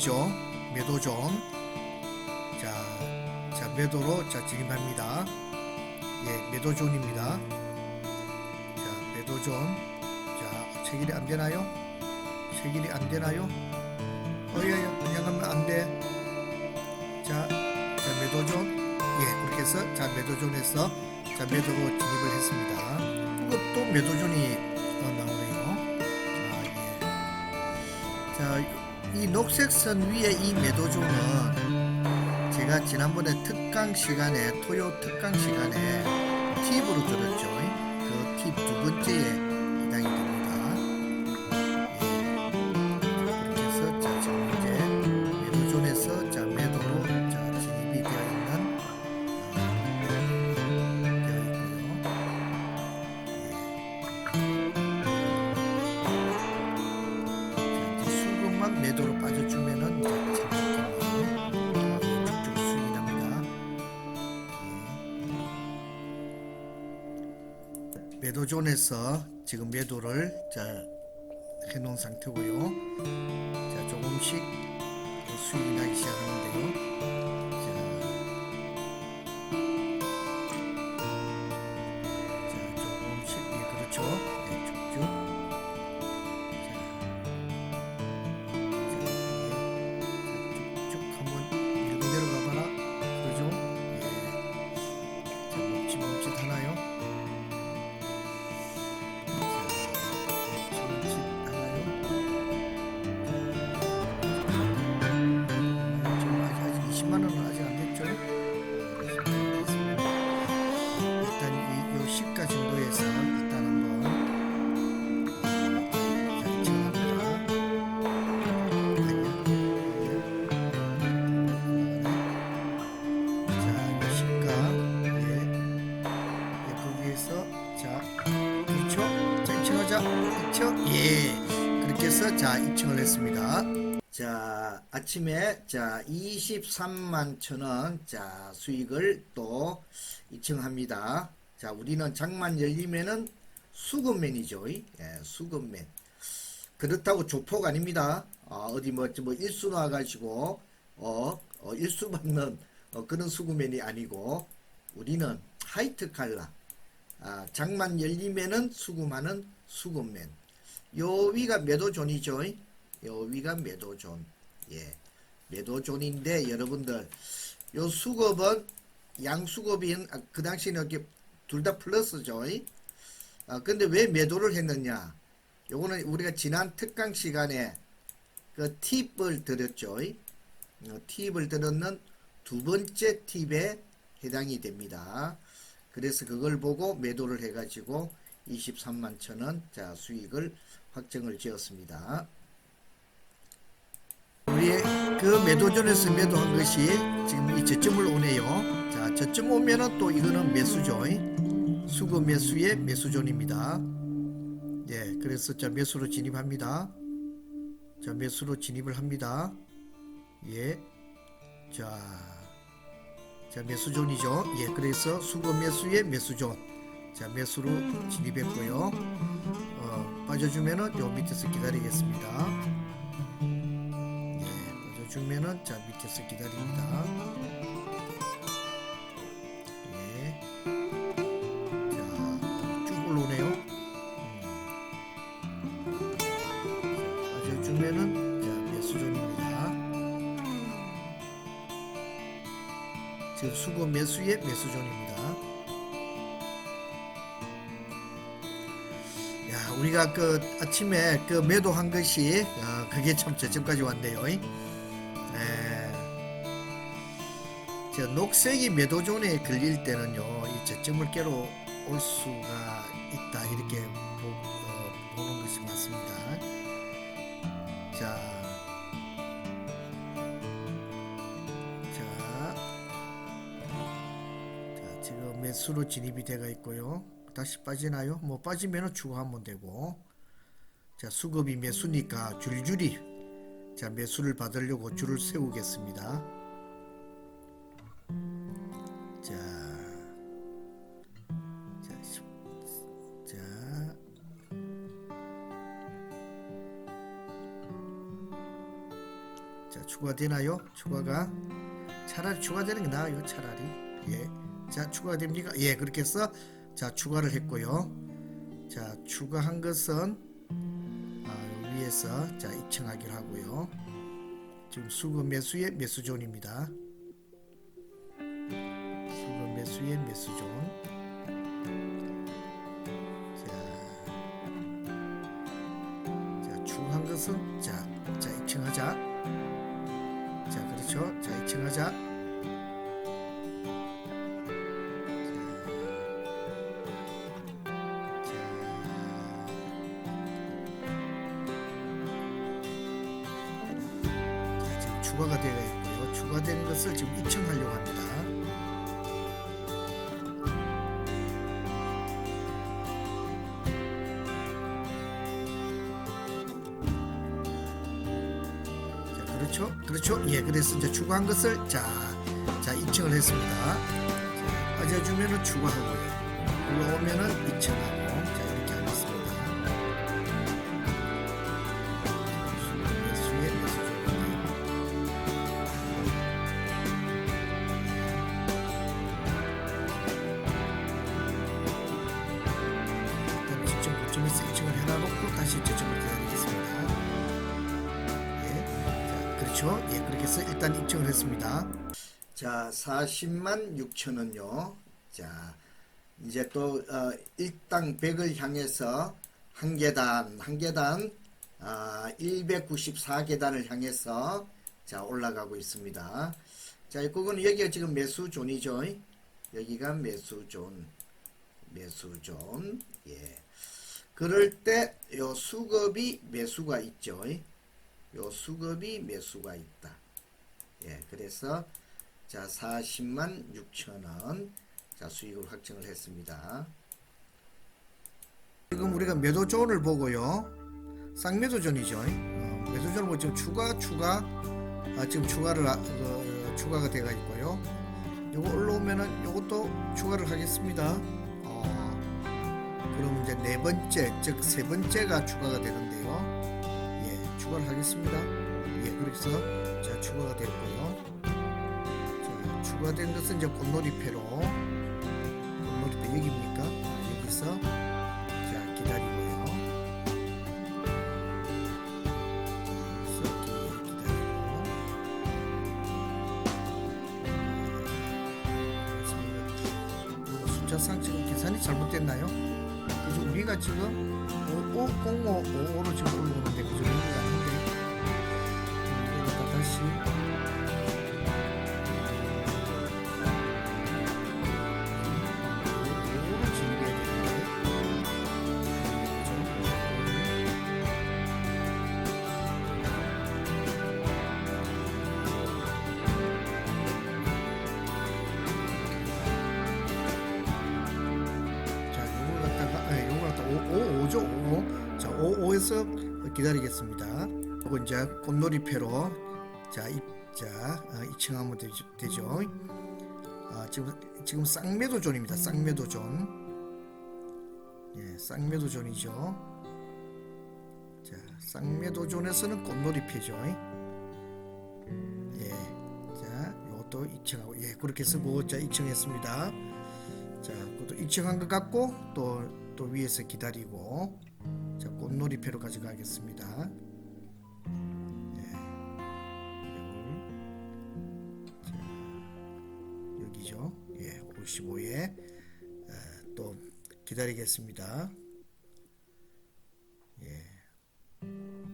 매도존이죠. 매도존. 자, 자 매도로 자 진입합니다. 예, 매도존입니다. 자, 매도존. 자, 체결이 안 되나요? 체결이 안 되나요? 어여여, 그냥 하면 안 돼. 자, 자 매도존. 예, 그렇게 해서 자 매도존에서 자 매도로 진입을 했습니다. 그것도 매도존이 어, 나오네요. 아, 예. 자, 이 녹색 선 위에 이 매도존은 제가 지난번에 특강 시간에 토요 특강 시간에 팁으로 들었죠. 그 팁 두 번째에 예. 매도존에서 지금 매도를 자 해놓은 상태고요. 자 조금씩 또 수익이 나기 시작하는데요. 자, 아침에 자, 23만 천 원, 자, 수익을 또 2층 합니다. 자, 우리는 장만 열리면은 수급맨이죠. 예, 수급맨. 그렇다고 조폭 아닙니다. 아, 어디 뭐, 뭐 일수 나와가지고 어, 어 일수 받는 어, 그런 수급맨이 아니고 우리는 하이트 칼라. 아, 장만 열리면은 수금하는 수급맨. 요 위가 매도존이죠. 요 위가 매도존. 예. 매도존인데 여러분들 요 수급은 양수급인 아, 그 당시에는 이렇게 둘 다 플러스죠. 아, 근데 왜 매도를 했느냐? 요거는 우리가 지난 특강 시간에 그 팁을 드렸죠. 어, 팁을 드렸는 두 번째 팁에 해당이 됩니다. 그래서 그걸 보고 매도를 해가지고 23만 천원 자 수익을 확정을 지었습니다. 우리 그 매도전에서 매도한 것이 지금 이 저점을 오네요. 자 저점 오면은 또 이거는 매수죠. 수급 매수의 매수존입니다. 예, 그래서 자 매수로 진입합니다. 자 매수로 진입을 합니다. 예, 자, 자 매수존이죠. 예, 그래서 수급 매수의 매수존. 자 매수로 진입했고요. 어, 빠져주면은 요 밑에서 기다리겠습니다. 예, 빠져주면은 자 밑에서 기다립니다. 예, 자 쭉 올라오네요. 음. 자, 빠져주면은 자 매수존입니다. 지금 수급 매수의 매수존입니다. 야, 우리가 그 아침에 그 매도한 것이 어, 그게 참 저점까지 왔네요. 저 녹색이 매도존에 걸릴 때는요, 이 저점을 깨러 올 수가 있다 이렇게 보, 어, 보는 것이 맞습니다. 자, 자, 자, 지금 매수로 진입이 되어 있고요. 다시 빠지나요? 뭐 빠지면은 추가하면 되고. 자, 수급이 매수니까 줄줄이 자, 매수를 받으려고 줄을 세우겠습니다. 자. 자, 시- 자. 자, 추가 되나요? 추가가 차라리 추가되는 게 나아요. 차라리 예. 자 추가가 됩니까? 예 그렇게 해서 자 추가를 했고요. 자 추가한 것은 아, 위에서 자 입증하기로 하고요. 지금 수거 매수의 매수존입니다. 매수의 매수존. 자, 자 추가한 것은 자, 자 입증하자. 자 그렇죠. 자 입증하자. 자, 지금 추가가 되어 있고요. 추가된 것을 지금 입증하려고 합니다. 그렇죠? 그렇죠? 예, 그래서 이제 추가한 것을 자, 자 입증을 했습니다. 자, 빠져주면은 추가하고요. 올라오면은 입증하고 그렇죠. 예, 그렇게 해서 일단 입증을 했습니다. 자, 40만 6천 원요. 자, 이제 또 어, 일당 100을 향해서 한 계단, 한 계단, 아, 194계단을 향해서 자 올라가고 있습니다. 자, 그거는 여기가 지금 매수존이죠. 여기가 매수존, 매수존. 예. 그럴 때 요 수급이 매수가 있죠. 요 수급이 매수가 있다. 예, 그래서 자 40만 6천 원. 자 수익을 확정을 했습니다. 지금 우리가 매도존을 보고요. 쌍매도존이죠. 어, 매도존을 지금 추가 추가 아, 지금 추가를 아, 어, 추가가 돼가 있고요. 요거 올라오면은 요것도 추가를 하겠습니다. 어, 그럼 이제 네 번째 즉 세 번째가 추가가 되는데요. 예, 추가를 하겠습니다. 예, 그래서 자 추가가 됐고요. 자, 추가된 것은 이제 꽃놀이패로 꽃놀이패 여기입니까? 아, 여기서 자 기다리고요. 기다리고 어, 숫자상 지금 계산이 잘못됐나요? 그죠? 우리가 지금 550555로 지금 올라오는데 그죠? 여기가 아닌데 여기다 다시 5, 5, 5죠, 5. 자, 5, 5에서 기다리겠습니다. 요거 이제 꽃놀이패로, 자, 입, 자, 어, 입증하면 되죠. 되죠. 아, 지금, 지금 쌍매도존입니다. 쌍매도존. 예, 쌍매도존이죠. 자, 쌍매도존에서는 꽃놀이패죠. 예, 자, 요것도 입증하고, 예, 그렇게 쓰고, 자, 입증했습니다. 자, 그것도 입증한 것 같고 또, 또 위에서 기다리고 자, 꽃놀이패로 가져가겠습니다. 자, 여기죠. 예, 55에 또 기다리겠습니다. 예.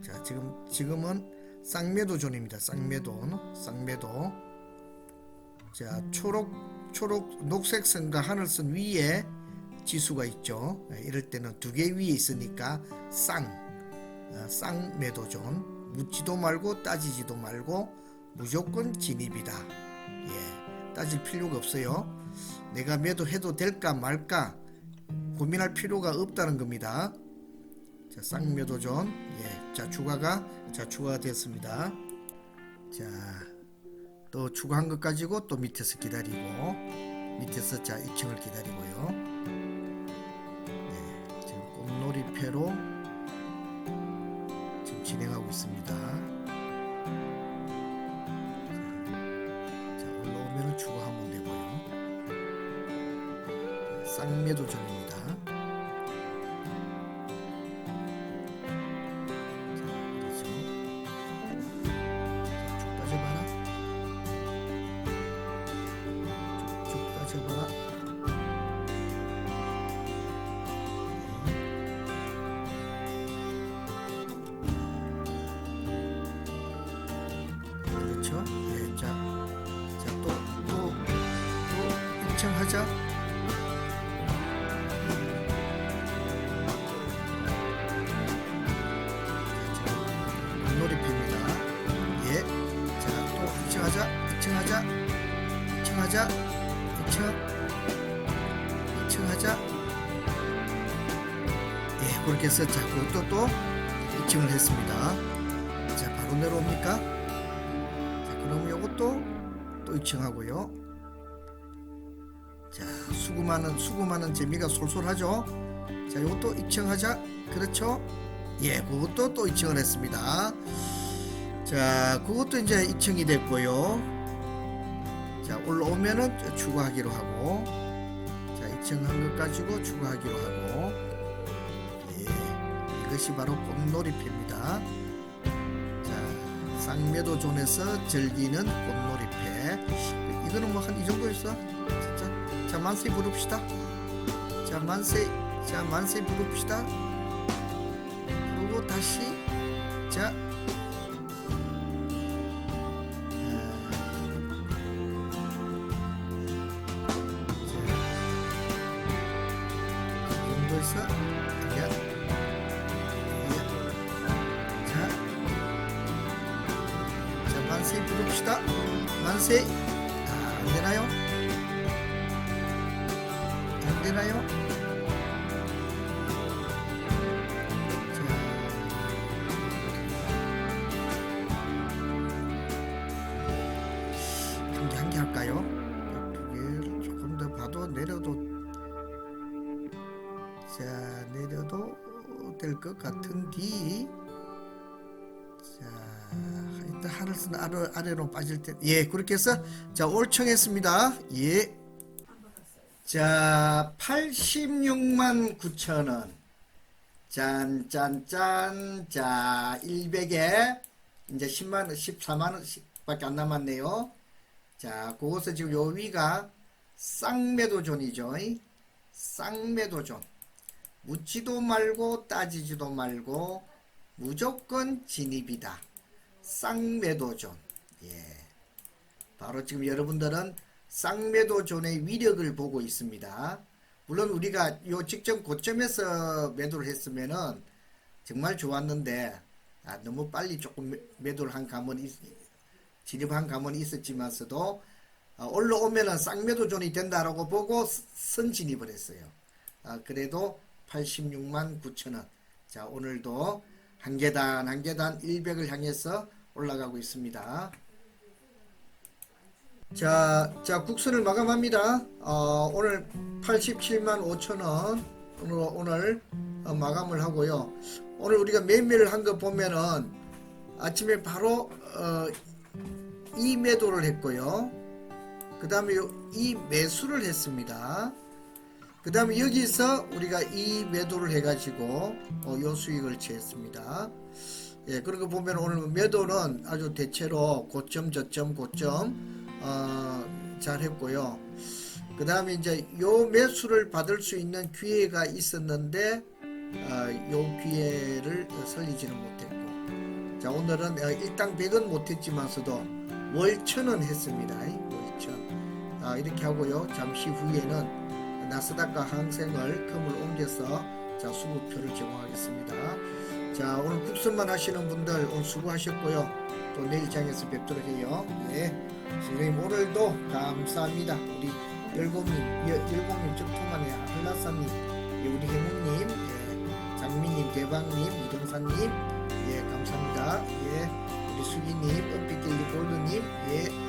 자, 지금 지금은 쌍매도 존입니다. 쌍매도, 쌍매도. 자, 초록 초록 녹색 선과 하늘선 위에 지수가 있죠. 예, 이럴 때는 두 개 위에 있으니까 쌍, 어, 쌍매도존. 묻지도 말고 따지지도 말고 무조건 진입이다. 예, 따질 필요가 없어요. 내가 매도해도 될까 말까 고민할 필요가 없다는 겁니다. 자, 쌍 매도존. 예, 자 추가가 자 추가가 됐습니다. 자. 또 추가한 것 가지고 또 밑에서 기다리고 밑에서 자 2층을 기다리고요. 집회로 지금 진행하고 있습니다. 자, 올라오면 주거하면 되고요. 쌍매도전입니다. 하자. 입청. 입청하자. 예, 그렇게 해서 자, 그것도 또 입청을 했습니다. 자, 바로 내려옵니까? 자, 그럼 요것도 또 입청하고요. 자, 수금하는 수금하는 재미가 솔솔하죠. 자, 요것도 입청하자. 그렇죠? 예, 그것도 또 입청을 했습니다. 자, 그것도 이제 입청이 됐고요. 자, 올라오면은 추가하기로 하고, 자, 입청한 것 가지고 추가하기로 하고, 예, 이것이 바로 꽃놀이패입니다. 자, 쌍매도 존에서 즐기는 꽃놀이패. 이거는 뭐 한 이 정도 있어? 자, 자, 만세 부릅시다. 자, 만세, 자, 만세 부릅시다. 그리고 다시 자 되나요? 한개한개 할까요? 두 개를 조금 더 봐도 내려도 자 내려도 될 것 같은디 자 일단 하늘선 아래, 아래로 빠질 때 예 그렇게 해서 자 올청했습니다 예 자 86만 9천 원. 짠 짠 짠. 자 100에 이제 10만 원 14만 원 밖에 안 남았네요. 자 그것은 지금 요 위가 쌍매도존이죠. 쌍매도존. 묻지도 말고 따지지도 말고 무조건 진입이다. 쌍매도존. 예. 바로 지금 여러분들은 쌍매도존의 위력을 보고 있습니다 물론 우리가 요 직전 고점에서 매도를 했으면은 정말 좋았는데 아, 너무 빨리 조금 매- 매도를 한 감은 있, 진입한 감은 있었지만서도 어, 올라오면은 쌍매도존이 된다라고 보고 스- 선진입을 했어요. 아, 그래도 86만 9천 원. 자 오늘도 한 계단 한 계단 100을 향해서 올라가고 있습니다. 자, 자 국선을 마감합니다. 어, 오늘 87만 5천 원 오늘, 오늘 어, 마감을 하고요. 오늘 우리가 매매를 한 거 보면은 아침에 바로 어, 이 매도를 했고요. 그 다음에 이 매수를 했습니다. 그 다음에 여기서 우리가 이 매도를 해가지고 어, 요 수익을 취했습니다. 예, 그리고 보면 오늘 매도는 아주 대체로 고점, 저점, 고점 어, 잘 했고요. 그 다음에 이제 요 매수를 받을 수 있는 기회가 있었는데 어, 요 기회를 설리지는 못했고 자 오늘은 어, 일당 100은 못했지만서도 월천은 했습니다. 월천 아, 이렇게 하고요. 잠시 후에는 나스닥과 항생을 금을 옮겨서 자 수급표를 제공하겠습니다. 자 오늘 국선만 하시는 분들 오늘 수고하셨고요. 또 내일 장에서 뵙도록 해요. 네. 선생님 오늘도 감사합니다. 우리 열공님, 여- 열공님 적통만의 예, 우리 해무님, 예, 장미님, 대방님, 이동사님, 예 감사합니다. 예 우리 수기님, 은빛길리 골드님, 예